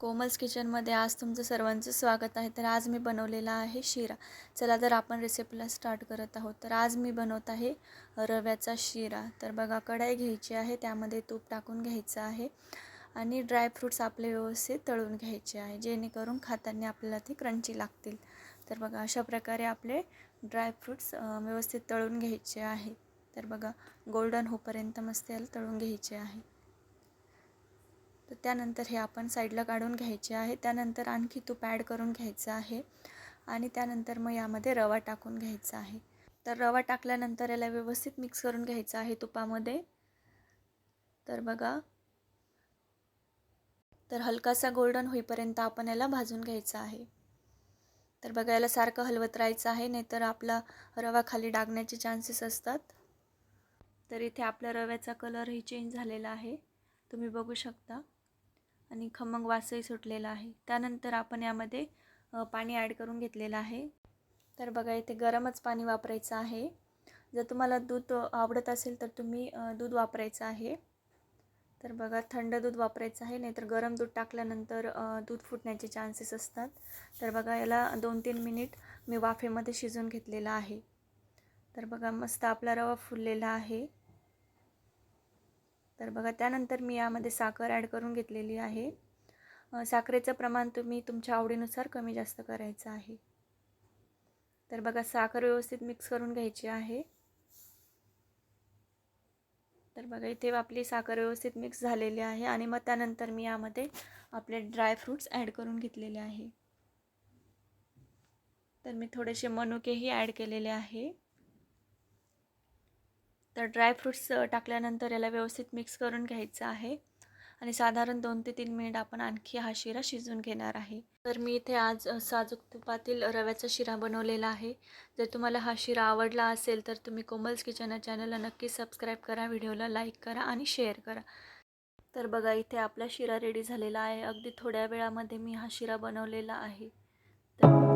कोमल्स किचनमध्ये आज तुमचं सर्वांचं स्वागत आहे. तर आज मी बनवलेला आहे शिरा. चला तर आपण रेसिपीला स्टार्ट करत आहोत. तर आज मी बनवत आहे रव्याचा शिरा. तर बघा कढाई घ्यायची आहे त्यामध्ये तूप टाकून घ्यायचं आहे आणि ड्रायफ्रूट्स आपले व्यवस्थित तळून घ्यायचे आहे जेणेकरून खाताना आपल्याला ते क्रंची लागतील. तर बघा अशा प्रकारे आपले ड्रायफ्रूट्स व्यवस्थित तळून घ्यायचे आहे. तर बघा गोल्डन होपर्यंत मस्त याला तळून घ्यायचे आहे. तर त्यानंतर हे आपण साईडला काढून घ्यायचे आहे. त्यानंतर आणखी तूप ॲड करून घ्यायचं आहे. आणि त्यानंतर मग यामध्ये रवा टाकून घ्यायचा आहे. तर रवा टाकल्यानंतर याला व्यवस्थित मिक्स करून घ्यायचं आहे तुपामध्ये. तर बघा. तर हलकासा गोल्डन होईपर्यंत आपण याला भाजून घ्यायचं आहे. तर बघा याला सारखं हलवत राहायचं आहे नाहीतर आपला रवा खाली डागण्याचे चान्सेस असतात. तर इथे आपल्या रव्याचा कलरही चेंज झालेला आहे. तुम्ही बघू शकता. आणि खमंग वासही सुटलेला आहे. त्यानंतर आपण यामध्ये पाणी ॲड करून घेतलेलं आहे. तर बघा इथे गरमच पाणी वापरायचं आहे. जर तुम्हाला दूध आवडत असेल तर तुम्ही दूध वापरायचं आहे. तर बघा थंड दूध वापरायचं आहे नाहीतर गरम दूध टाकल्यानंतर दूध फुटण्याचे चान्सेस असतात. तर बघा याला दोन तीन मिनिट मी वाफेमध्ये शिजवून घेतलेला आहे. तर बघा मस्त आपला रवा फुललेला आहे. तर बघा त्यानंतर मी यामध्ये साखर ॲड करून घेतलेली आहे. साखरेचं प्रमाण तुम्ही तुमच्या आवडीनुसार कमी जास्त करायचं आहे. तर बघा साखर व्यवस्थित मिक्स करून घ्यायची आहे. तर बघा इथे आपली साखर व्यवस्थित मिक्स झालेली आहे आणि मग त्यानंतर मी यामध्ये आपले ड्रायफ्रूट्स ॲड करून घेतलेले आहे. तर मी थोडेसे मनुकेही ॲड केलेले आहे. तर ड्रायफ्रूट्स टाकल्यानंतर याला व्यवस्थित मिक्स करून घ्यायचं आहे. आणि साधारण दोन ते तीन मिनिट आपण आणखी हा शिरा शिजवून घेणार आहे. तर मी इथे आज साजूक तुपातील रव्याचा शिरा बनवलेला आहे. जर तुम्हाला हा शिरा आवडला असेल तर तुम्ही कोमल्स किचन या चॅनलला नक्की सबस्क्राईब करा व्हिडिओला लाईक करा आणि शेअर करा. तर बघा इथे आपला शिरा रेडी झालेला आहे. अगदी थोड्या वेळामध्ये मी हा शिरा बनवलेला आहे. तर